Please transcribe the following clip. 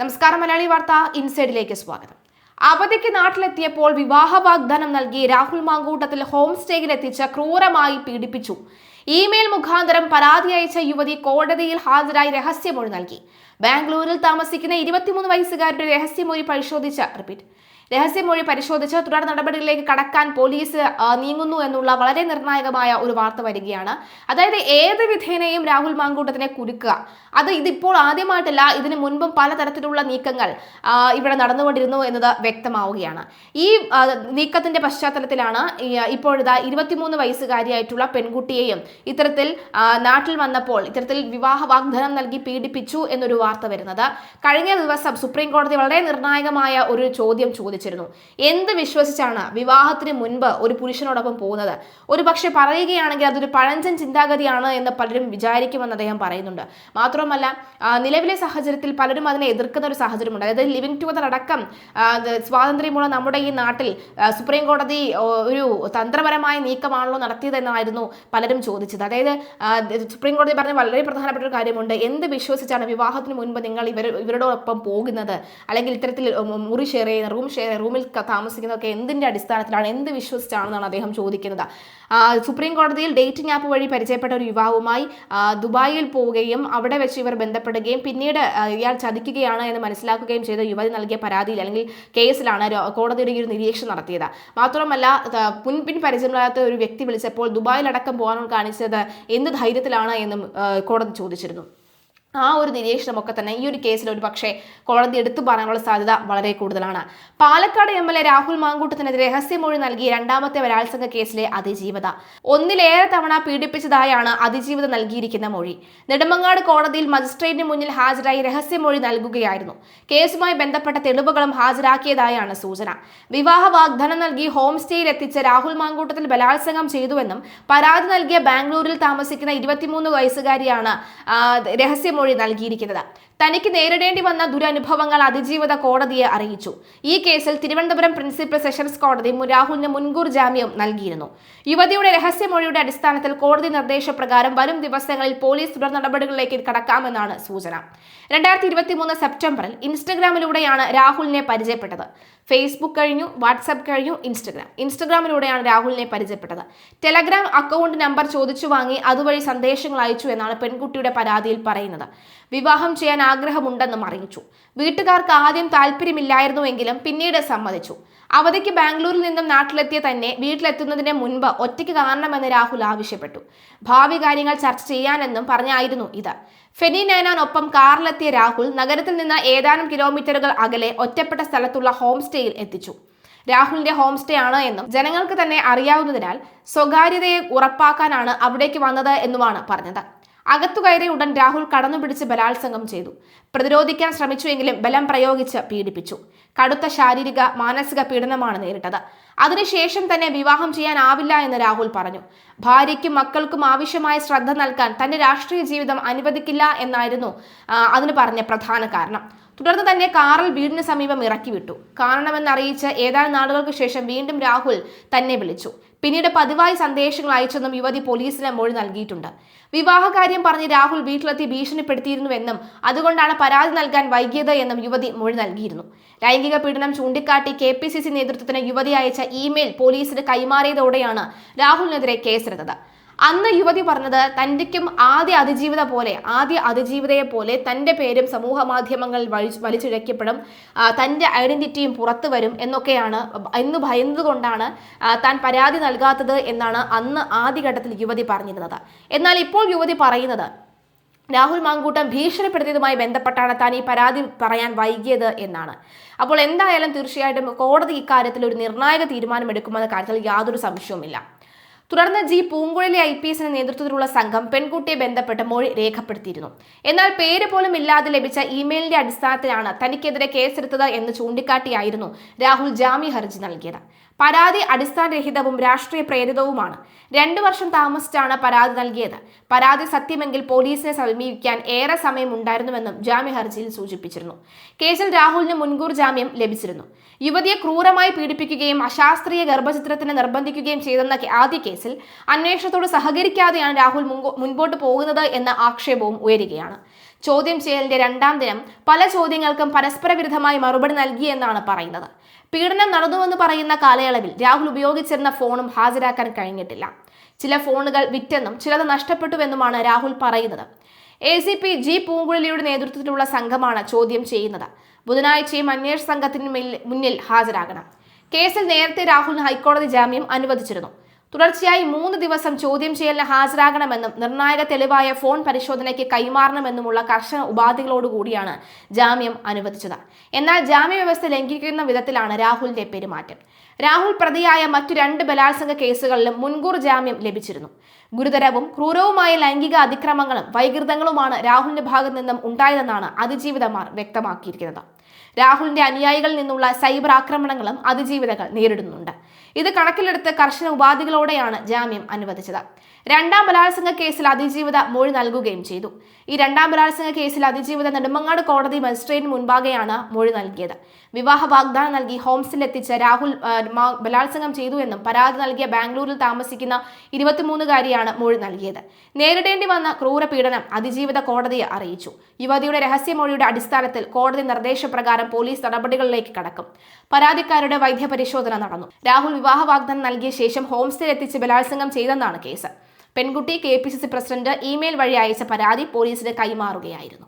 നമസ്കാരം മലയാളി വാർത്ത ഇൻസൈഡിലേക്ക് സ്വാഗതം. അവധിക്ക് നാട്ടിലെത്തിയപ്പോൾ വിവാഹ വാഗ്ദാനം നൽകി രാഹുൽ മാങ്കൂട്ടത്തിൽ ഹോം സ്റ്റേയിൽ എത്തിച്ച് ക്രൂരമായി പീഡിപ്പിച്ചു. ഇമെയിൽ മുഖാന്തരം പരാതി അയച്ച യുവതി കോടതിയിൽ ഹാജരായി രഹസ്യമൊഴി നൽകി. ബാംഗ്ലൂരിൽ താമസിക്കുന്ന ഇരുപത്തിമൂന്ന് വയസ്സുകാരുടെ രഹസ്യമൊഴി പരിശോധിച്ച റിപ്പീറ്റ് രഹസ്യമൊഴി പരിശോധിച്ച് തുടർ നടപടികളിലേക്ക് കടക്കാൻ പോലീസ് നീങ്ങുന്നു എന്നുള്ള വളരെ നിർണായകമായ ഒരു വാർത്ത വരികയാണ്. അതായത് ഏത് വിധേനയും രാഹുൽ മാങ്കൂട്ടത്തിനെ കുരുക്കുക. അത് ഇതിപ്പോൾ ആദ്യമായിട്ടല്ല ഇതിന് മുൻപും പലതരത്തിലുള്ള നീക്കങ്ങൾ ഇവിടെ നടന്നുകൊണ്ടിരുന്നു എന്നത് വ്യക്തമാവുകയാണ്. ഈ നീക്കത്തിന്റെ പശ്ചാത്തലത്തിലാണ് ഇപ്പോഴിതാ ഇരുപത്തിമൂന്ന് വയസ്സുകാരിയായിട്ടുള്ള പെൺകുട്ടിയെയും ഇത്തരത്തിൽ നാട്ടിൽ വന്നപ്പോൾ ഇത്തരത്തിൽ വിവാഹ വാഗ്ദാനം നൽകി പീഡിപ്പിച്ചു എന്നൊരു വാർത്ത വരുന്നത്. കഴിഞ്ഞ ദിവസം സുപ്രീം കോടതി വളരെ നിർണായകമായ ഒരു ചോദ്യം ചോദിച്ചിരുന്നു. എന്ത് വിശ്വസിച്ചാണ് വിവാഹത്തിന് മുൻപ് ഒരു പുരുഷനോടൊപ്പം പോകുന്നത്? ഒരു പക്ഷെ പറയുകയാണെങ്കിൽ അതൊരു പഴഞ്ചൻ ചിന്താഗതിയാണ് എന്ന് പലരും വിചാരിക്കുമെന്ന് അദ്ദേഹം പറയുന്നുണ്ട്. മാത്രമല്ല നിലവിലെ സാഹചര്യത്തിൽ പലരും അതിനെ എതിർക്കുന്ന ഒരു സാഹചര്യമുണ്ട്. അതായത് ലിവിങ് ടുഗദർ അടക്കം സ്വാതന്ത്ര്യമുള്ള നമ്മുടെ ഈ നാട്ടിൽ സുപ്രീം കോടതി ഒരു തന്ത്രപരമായ നീക്കമാണല്ലോ നടത്തിയതെന്നായിരുന്നു പലരും ചോദിച്ചത്. അതായത് സുപ്രീം കോടതി പറഞ്ഞ വളരെ പ്രധാനപ്പെട്ട ഒരു കാര്യമുണ്ട്. എന്ത് വിശ്വസിച്ചാണ് വിവാഹത്തിന് മുൻപ് നിങ്ങൾ ഇവർ ഇവരോടൊപ്പം പോകുന്നത്? അല്ലെങ്കിൽ ഇത്തരത്തിൽ മുറി ഷെയർ ചെയ്യുന്ന റൂം ഷെയർ റൂമിൽ താമസിക്കുന്നതൊക്കെ എന്തിന്റെ അടിസ്ഥാനത്തിലാണ്? എന്ത് വിശ്വസിച്ചാണെന്നാണ് അദ്ദേഹം ചോദിക്കുന്നത്. സുപ്രീം കോടതിയിൽ ഡേറ്റിംഗ് ആപ്പ് വഴി പരിചയപ്പെട്ട ഒരു യുവാവുമായി ദുബായിൽ പോവുകയും അവിടെ വെച്ച് ഇവർ ബന്ധപ്പെടുകയും പിന്നീട് ഇയാൾ ചതിക്കുകയാണ് എന്ന് മനസ്സിലാക്കുകയും ചെയ്ത യുവതി നൽകിയ പരാതിയിൽ അല്ലെങ്കിൽ കേസിലാണ് കോടതിയുടെ ഒരു നിരീക്ഷണം നടത്തിയത്. മാത്രമല്ല മുൻപിൻ പരിചയമില്ലാത്ത ഒരു വ്യക്തി വിളിച്ചപ്പോൾ ദുബായിലടക്കം പോകാൻ കാണിച്ചത് എന്ത് ധൈര്യത്തിലാണ് എന്നും കോടതി ചോദിച്ചിരുന്നു. ആ ഒരു നിരീക്ഷണമൊക്കെ തന്നെ ഈ ഒരു കേസിൽ ഒരു പക്ഷേ കോടതി എടുത്തു പറയാനുള്ള സാധ്യത വളരെ കൂടുതലാണ്. Palakkad M L A Rahul മാങ്കൂട്ടത്തിനെതിരെ രഹസ്യമൊഴി നൽകി രണ്ടാമത്തെ ബലാത്സംഗ കേസിലെ അതിജീവത. ഒന്നിലേറെ തവണ പീഡിപ്പിച്ചതായാണ് അതിജീവത നൽകിയിരിക്കുന്ന മൊഴി. നെടുമങ്ങാട് കോടതിയിൽ മജിസ്ട്രേറ്റിന് മുന്നിൽ ഹാജരായി രഹസ്യമൊഴി നൽകുകയായിരുന്നു. കേസുമായി ബന്ധപ്പെട്ട തെളിവുകളും ഹാജരാക്കിയതായാണ് സൂചന. വിവാഹ വാഗ്ദാനം നൽകി ഹോം സ്റ്റേയിൽ എത്തിച്ച രാഹുൽ മാങ്കൂട്ടത്തിൽ ബലാത്സംഗം ചെയ്തുവെന്നും പരാതി നൽകിയ ബാംഗ്ലൂരിൽ താമസിക്കുന്ന ഇരുപത്തിമൂന്ന് വയസ്സുകാരിയാണ് ആ, രഹസ്യമൊഴി നൽകിയിരിക്കുന്നത് തനിക്ക് നേരിടേണ്ടി വന്ന ദുരനുഭവങ്ങൾ അതിജീവിത കോടതിയെ അറിയിച്ചു. ഈ കേസിൽ തിരുവനന്തപുരം പ്രിൻസിപ്പൽ സെഷൻസ് കോടതി രാഹുലിന് മുൻകൂർ ജാമ്യം നൽകിയിരുന്നു. യുവതിയുടെ രഹസ്യമൊഴിയുടെ അടിസ്ഥാനത്തിൽ കോടതി നിർദ്ദേശപ്രകാരം വരും ദിവസങ്ങളിൽ പോലീസ് തുടർ നടപടികളിലേക്ക് കടക്കാമെന്നാണ് സൂചന. രണ്ടായിരത്തി ഇരുപത്തി മൂന്ന് സെപ്റ്റംബറിൽ ഇൻസ്റ്റഗ്രാമിലൂടെയാണ് രാഹുലിനെ പരിചയപ്പെട്ടത്. ഫേസ്ബുക്ക് കഴിഞ്ഞു വാട്സാപ്പ് കഴിഞ്ഞു ഇൻസ്റ്റഗ്രാം. ഇൻസ്റ്റഗ്രാമിലൂടെയാണ് രാഹുലിനെ പരിചയപ്പെട്ടത്. ടെലഗ്രാം അക്കൗണ്ട് നമ്പർ ചോദിച്ചു വാങ്ങി അതുവഴി സന്ദേശങ്ങൾ അയച്ചു എന്നാണ് പെൺകുട്ടിയുടെ പരാതിയിൽ പറയുന്നത്. വിവാഹം ചെയ്യാൻ ആഗ്രഹമുണ്ടെന്നും അറിയിച്ചു. വീട്ടുകാർക്ക് ആദ്യം താല്പര്യമില്ലായിരുന്നുവെങ്കിലും പിന്നീട് സമ്മതിച്ചു. അവധിക്ക് ബാംഗ്ലൂരിൽ നിന്നും നാട്ടിലെത്തിയ തന്നെ വീട്ടിലെത്തുന്നതിന് മുൻപ് ഒറ്റയ്ക്ക് കാണണമെന്ന് രാഹുൽ ആവശ്യപ്പെട്ടു. ഭാവി കാര്യങ്ങൾ ചർച്ച ചെയ്യാനെന്നും പറഞ്ഞായിരുന്നു ഇത്. ഫെനി നൈനാനൊപ്പം കാറിലെത്തിയ രാഹുൽ നഗരത്തിൽ നിന്ന് ഏതാനും കിലോമീറ്ററുകൾ അകലെ ഒറ്റപ്പെട്ട സ്ഥലത്തുള്ള ഹോം സ്റ്റേയിൽ എത്തിച്ചു. രാഹുലിന്റെ ഹോം സ്റ്റേ ആണ് എന്നും ജനങ്ങൾക്ക് തന്നെ അറിയാവുന്നതിനാൽ സ്വകാര്യതയെ ഉറപ്പാക്കാനാണ് അവിടേക്ക് വന്നത് എന്നുമാണ് പറഞ്ഞത്. അകത്തു കയറിയ ഉടൻ രാഹുൽ കടന്നുപിടിച്ച് ബലാത്സംഗം ചെയ്തു. പ്രതിരോധിക്കാൻ ശ്രമിച്ചുവെങ്കിലും ബലം പ്രയോഗിച്ച് പീഡിപ്പിച്ചു. കടുത്ത ശാരീരിക മാനസിക പീഡനമാണ് നേരിട്ടത്. അതിനുശേഷം തന്നെ വിവാഹം ചെയ്യാനാവില്ല എന്ന് രാഹുൽ പറഞ്ഞു. ഭാര്യയ്ക്കും മക്കൾക്കും ആവശ്യമായ ശ്രദ്ധ നൽകാൻ തന്റെ രാഷ്ട്രീയ ജീവിതം അനുവദിക്കില്ല എന്നായിരുന്നു അതിന് പറഞ്ഞ പ്രധാന കാരണം. തുടർന്ന് തന്നെ കാറിൽ വീടിന് സമീപം ഇറക്കി വിട്ടു. കാണണമെന്നറിയിച്ച് ഏതാനും നാളുകൾക്ക് ശേഷം വീണ്ടും രാഹുൽ തന്നെ വിളിച്ചു. പിന്നീട് പതിവായി സന്ദേശങ്ങൾ അയച്ചെന്നും യുവതി പോലീസിന് മൊഴി നൽകിയിട്ടുണ്ട്. വിവാഹകാര്യം പറഞ്ഞ് രാഹുൽ വീട്ടിലെത്തി ഭീഷണിപ്പെടുത്തിയിരുന്നുവെന്നും അതുകൊണ്ടാണ് പരാതി നൽകാൻ വൈകിയത് എന്നും യുവതി മൊഴി നൽകിയിരുന്നു. ലൈംഗിക പീഡനം ചൂണ്ടിക്കാട്ടി കെ പി സി സി നേതൃത്വത്തിന് യുവതി അയച്ച ഇമെയിൽ പോലീസിന് കൈമാറിയതോടെയാണ് രാഹുലിനെതിരെ കേസെടുത്തത്. അന്ന് യുവതി പറഞ്ഞത് തന്റെക്കും ആദ്യ അതിജീവിത പോലെ ആദ്യ അതിജീവിതയെ പോലെ തന്റെ പേരും സമൂഹ മാധ്യമങ്ങളിൽ വലി- വലിച്ചിഴക്കപ്പെടും. തന്റെ ഐഡന്റിറ്റിയും പുറത്തു വരും എന്നൊക്കെയാണ് എന്ന് ഭയന്നതുകൊണ്ടാണ് താൻ പരാതി നൽകാത്തത് എന്നാണ് അന്ന് ആദ്യഘട്ടത്തിൽ യുവതി പറഞ്ഞിരുന്നത്. എന്നാൽ ഇപ്പോൾ യുവതി പറയുന്നത് രാഹുൽ മാങ്കൂട്ടം ഭീഷണിപ്പെടുത്തിയതുമായി ബന്ധപ്പെട്ടാണ് താൻ ഈ പരാതി പറയാൻ വൈകിയത് എന്നാണ്. അപ്പോൾ എന്തായാലും തീർച്ചയായിട്ടും കോടതി ഇക്കാര്യത്തിൽ ഒരു നിർണായക തീരുമാനമെടുക്കുമെന്ന കാര്യത്തിൽ യാതൊരു സംശയവുമില്ല. തുടർന്ന് ജി പൂങ്കുഴലി ഐ പി എസിന്റെ നേതൃത്വത്തിലുള്ള സംഘം പെൺകുട്ടിയെ ബന്ധപ്പെട്ട് മൊഴി രേഖപ്പെടുത്തിയിരുന്നു. എന്നാൽ പേര് പോലും ഇല്ലാതെ ലഭിച്ച ഇമെയിലിന്റെ അടിസ്ഥാനത്തിലാണ് തനിക്കെതിരെ കേസെടുത്തത് എന്ന് ചൂണ്ടിക്കാട്ടിയായിരുന്നു രാഹുൽ ജാമ്യ ഹർജി നൽകിയത്. പരാതി അടിസ്ഥാനരഹിതവും രാഷ്ട്രീയ പ്രേരിതവുമാണ്. രണ്ടു വർഷം താമസിച്ചാണ് പരാതി നൽകിയത്. പരാതി സത്യമെങ്കിൽ പോലീസിനെ സമീപിക്കാൻ ഏറെ സമയം ഉണ്ടായിരുന്നുവെന്നും ജാമ്യ ഹർജിയിൽ സൂചിപ്പിച്ചിരുന്നു. കേസിൽ രാഹുലിന് മുൻകൂർ ജാമ്യം ലഭിച്ചിരുന്നു. യുവതിയെ ക്രൂരമായി പീഡിപ്പിക്കുകയും അശാസ്ത്രീയ ഗർഭചിത്രത്തിന് നിർബന്ധിക്കുകയും ചെയ്തെന്ന ആദ്യ കേസിൽ അന്വേഷണത്തോട് സഹകരിക്കാതെയാണ് രാഹുൽ മുൻപോട്ട് പോകുന്നത് എന്ന ആക്ഷേപവും ഉയരുകയാണ്. ചോദ്യം ചെയ്യലിന്റെ രണ്ടാം ദിനം പല ചോദ്യങ്ങൾക്കും പരസ്പര വിരുദ്ധമായി മറുപടി നൽകിയെന്നാണ് പറയുന്നത്. പീഡനം നടന്നുവെന്ന് പറയുന്ന കാലയളവിൽ രാഹുൽ ഉപയോഗിച്ചിരുന്ന ഫോണും ഹാജരാക്കാൻ കഴിഞ്ഞിട്ടില്ല. ചില ഫോണുകൾ വിറ്റെന്നും ചിലത് നഷ്ടപ്പെട്ടുവെന്നുമാണ് രാഹുൽ പറയുന്നത്. എ സി പി ജി പൂങ്കുഴലിയുടെ നേതൃത്വത്തിലുള്ള സംഘമാണ് ചോദ്യം ചെയ്യുന്നത്. ബുധനാഴ്ചയും അന്വേഷണ സംഘത്തിന് മുന്നിൽ ഹാജരാകണം. കേസിൽ നേരത്തെ രാഹുലിന് ഹൈക്കോടതി ജാമ്യം അനുവദിച്ചിരുന്നു. തുടർച്ചയായി മൂന്ന് ദിവസം ചോദ്യം ചെയ്യലിന് ഹാജരാകണമെന്നും നിർണായക തെളിവായ ഫോൺ പരിശോധനയ്ക്ക് കൈമാറണമെന്നുമുള്ള കർശന ഉപാധികളോടുകൂടിയാണ് ജാമ്യം അനുവദിച്ചത്. എന്നാൽ ജാമ്യ വ്യവസ്ഥ ലംഘിക്കുന്ന വിധത്തിലാണ് രാഹുലിന്റെ പെരുമാറ്റം. രാഹുൽ പ്രതിയായ മറ്റു രണ്ട് ബലാത്സംഗ കേസുകളിലും മുൻകൂർ ജാമ്യം ലഭിച്ചിരുന്നു. ഗുരുതരവും ക്രൂരവുമായ ലൈംഗിക അതിക്രമങ്ങളും വൈകൃതങ്ങളുമാണ് രാഹുലിന്റെ ഭാഗത്തു നിന്നും ഉണ്ടായതെന്നാണ് അതിജീവിതമാർ വ്യക്തമാക്കിയിരിക്കുന്നത്. രാഹുലിന്റെ അനുയായികളിൽ നിന്നുള്ള സൈബർ ആക്രമണങ്ങളും അതിജീവിതകൾ നേരിടുന്നുണ്ട്. ഇത് കണക്കിലെടുത്ത് കർശന ഉപാധികളോടെയാണ് ജാമ്യം അനുവദിച്ചത്. രണ്ടാം ബലാത്സംഗ കേസിൽ അതിജീവിത മൊഴി നൽകുകയും ചെയ്തു. ഈ രണ്ടാം ബലാത്സംഗ കേസിൽ അതിജീവിത നെടുമങ്ങാട് കോടതി മജിസ്ട്രേറ്റിന് മുൻപാകെയാണ് മൊഴി നൽകിയത്. വിവാഹ വാഗ്ദാനം നൽകി ഹോംസിൽ എത്തിച്ച രാഹുൽ ബലാത്സംഗം ചെയ്തു എന്നും പരാതി നൽകിയ ബാംഗ്ലൂരിൽ താമസിക്കുന്ന ഇരുപത്തിമൂന്നുകാരിയാണ് മൊഴി നൽകിയത്. നേരിടേണ്ടി വന്ന ക്രൂരപീഡനം അതിജീവിത കോടതിയെ അറിയിച്ചു. യുവതിയുടെ രഹസ്യമൊഴിയുടെ അടിസ്ഥാനത്തിൽ കോടതി നിർദ്ദേശപ്രകാരം പോലീസ് നടപടികളിലേക്ക് കടക്കും. പരാതിക്കാരുടെ വൈദ്യപരിശോധന നടന്നു. രാഹുൽ വിവാഹ വാഗ്ദാനം നൽകിയ ശേഷം ഹോംസ്റ്റേ എത്തിച്ച് ബലാത്സംഗം ചെയ്തെന്നാണ് കേസ്. പെൺകുട്ടി K P C C president email വഴി അയച്ച പരാതി പോലീസിന് കൈമാറുകയായിരുന്നു.